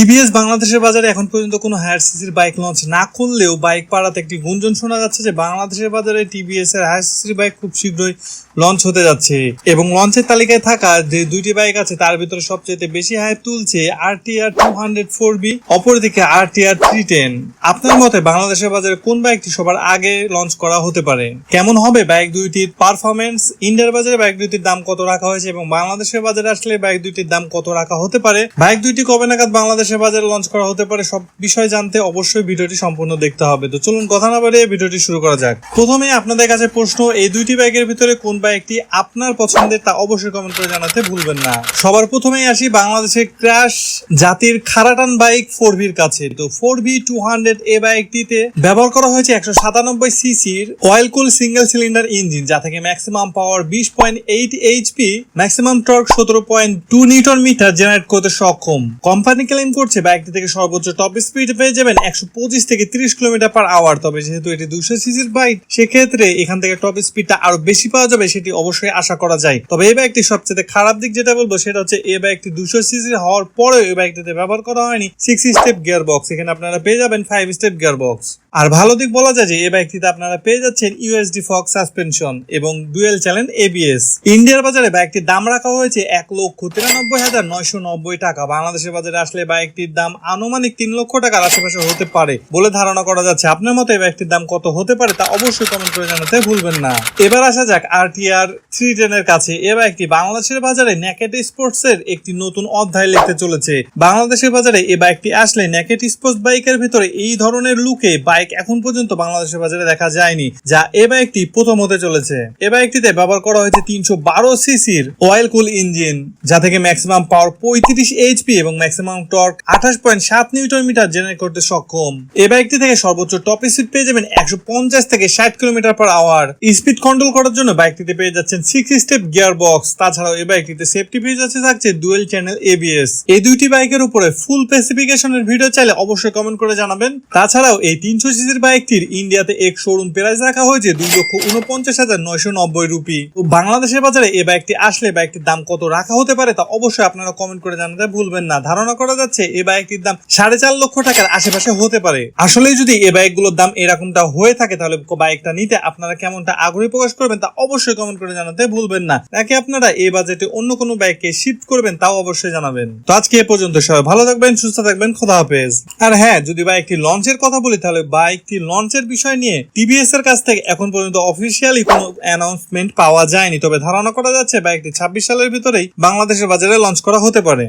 TVS বাংলাদেশের বাজারে এখন পর্যন্ত কোনো হায়ার সিসির বাইক লঞ্চ না করলেও বাইক পাড়াতে একটি গুঞ্জন শোনা যাচ্ছে যে বাংলাদেশের বাজারে টিভিএস এর হায়ার সিসির বাইক খুব শীঘ্রই লঞ্চ হতে যাচ্ছে। এবং লঞ্চের তালিকায় থাকা যে দুইটি বাইক আছে, তার ভিতরে সবচেয়ে বেশি হাইপ তুলছে RTR two hundred four V অপরদিকে আরটিআর থ্রি টেন আপনার মতে বাংলাদেশের বাজারে কোন বাইকটি সবার আগে লঞ্চ করা হতে পারে? কেমন হবে বাইক দুইটির পারফরমেন্স ইন্ডিয়ার বাজারে বাইক দুইটির দাম কত রাখা হয়েছে এবং বাংলাদেশের বাজারে আসলে বাইক দুইটির দাম কত রাখা হতে পারে? বাইক দুইটি কবে নাগাদ বাংলাদেশের বাজারে লঞ্চ করা হতে পারে, সব বিষয় জানতে অবশ্যই ভিডিওটি সম্পূর্ণ দেখতে হবে। তো চলুন কথা না বাড়িয়ে ভিডিওটি শুরু করা যাক। প্রথমে আপনাদের কাছে প্রশ্ন, এই দুইটি বাইকের ভিতরে কোন বাইকটি আপনার পছন্দের তা অবশ্যই কমেন্ট করে জানাতে ভুলবেন না। সবার প্রথমেই আসি বাংলাদেশের ক্র্যাশ জাতির খারাটান বাইক ফোর ভির কাছে। তো ফোর ভি টু হান্ড্রেড এ বাইকটিতে ব্যবহার করা হয়েছে একশো সাতানব্বই সিসির oil cool single cylinder engine যা থেকে ম্যাক্সিমাম পাওয়ার বিশ point eight HP maximum torque সতেরো point two newton metre generate করতে সক্ষম। কোম্পানি ক্লেম করছে বাইকটি থেকে সর্বোচ্চ টপ স্পিড পেয়ে যাবেন একশো পঁচিশ থেকে তিরিশ কিলোমিটার পার আওয়ার তবে যেহেতু এটি দুশো সিসির বাইক সেক্ষেত্রে এখান থেকে টপ স্পিডটা আরও বেশি পাওয়া যাবে সেটি অবশ্যই আশা করা যায়। তবে এই বাইকটি সবচেয়ে খারাপ দিক যেটা বলব সেটা হচ্ছে এই বাইকটি দুশো সিসির হওয়ার পরেও এই বাইকটিতে ব্যবহার করা হয়নি। সিক্স স্টেপ গিয়ার বক্স এখানে আপনারা পেয়ে যাবেন ফাইভ স্টেপ গিয়ার বক্স আর ভালো দিক বলা যায় যে এই বাইকটিতে আপনারা পেয়ে যাচ্ছেন ইউএসডি ফক্স সাসপেনশন এবং ডুয়েল চ্যানেল এবিএস ইন্ডিয়ার বাজারে বাইকটির দাম রাখা হয়েছে এক লক্ষ তিরানব্বই হাজার নয়শো নব্বই টাকা। বাংলাদেশের বাজারে আসলে বাইকটির দাম আনুমানিক তিন লক্ষ টাকার আশেপাশে হতে পারে বলে ধারণা করা যাচ্ছে। আপনার মতে এই বাইকটির দাম কত হতে পারে তা অবশ্যই কমেন্ট করে জানাতে ভুলবেন না। এবার আসা যাক আরটিআর থ্রি টেনের কাছে। এ বাইকটি বাংলাদেশের বাজারে ন্যাকেট স্পোর্টস এর একটি নতুন অধ্যায় লিখতে চলেছে। বাংলাদেশের বাজারে এই বাইকটি আসলে ন্যাকেট স্পোর্টস বাইকের ভিতরে এই ধরনের লুকে বাইক এখন পর্যন্ত বাংলাদেশের বাজারে দেখা যায়নি, যা এ বাইকটি প্রথম হতে চলেছে। এ বাইকটিতে ব্যবহার করা হয়েছে তিনশো বারো সিসির অয়েল কুল ইঞ্জিন যা থেকে ম্যাক্সিমাম পাওয়ার পঁয়ত্রিশ এইচপি এবং ম্যাক্সিমাম টর্ক আঠাশ পয়েন্ট সাত নিউটন মিটার জেনারেট করতে সক্ষম। এ বাইকটি থেকে সর্বোচ্চ টপ স্পিড পেয়ে যাবেন একশো পঞ্চাশ থেকে ষাট kilometre per hour speed control করার জন্য বাইকটিতে পেয়ে যাচ্ছেন সিক্স স্টেপ গিয়ার বক্স তাছাড়াও এই বাইকটিতে সেফটি ফিচার্সে থাকছে ডুয়েল চ্যানেল এবিএস এই দুইটি বাইকের উপরে ফুল স্পেসিফিকেশনের ভিডিও চাইলে অবশ্যই কমেন্ট করে জানাবেন। তাছাড়াও এই তিনশো সিসির বাইকটির ইন্ডিয়াতে এক শোরুম প্রাইস রাখা হয়েছে দুই লক্ষ উনপঞ্চাশ হাজার নয়শো নব্বই রুপি। তো বাংলাদেশের বাজারে এই বাইকটি আসলে বাইকটির দাম কত রাখা হতে পারে তা অবশ্যই আপনারা কমেন্ট করে জানাতে ভুলবেন না। ধারণা করা যাচ্ছে এই বাইকটির দাম সাড়ে চার লক্ষ টাকার আশেপাশে হতে পারে। আসলে যদি এই বাইকগুলোর দাম এরকমটা হয়ে থাকে তাহলে বাইকটা নিতে আপনারা কেমনটা আগ্রহী প্রকাশ করবেন তা অবশ্যই কমেন্ট করে জানাতে ভুলবেন না। নাকি আপনারা এই বাজেটে অন্য কোনো বাইককে শিফট করবেন তাও অবশ্যই জানাবেন। তো আজকে এ পর্যন্ত সবাই ভালো থাকবেন, সুস্থ থাকবেন, খোদা হাফেজ। আর হ্যাঁ যদি বাইকটি লঞ্চের কথা বলি তাহলে বাইকটি লঞ্চের বিষয় নিয়ে টিভিএস এর কাছ থেকে এখন পর্যন্ত অফিসিয়ালি কোনো অ্যানাউন্সমেন্ট পাওয়া যায়নি। তবে ধারণা করা যাচ্ছে বাইকটি ছাব্বিশ সালের ভিতরেই বাংলাদেশের বাজারে লঞ্চ করা হতে পারে।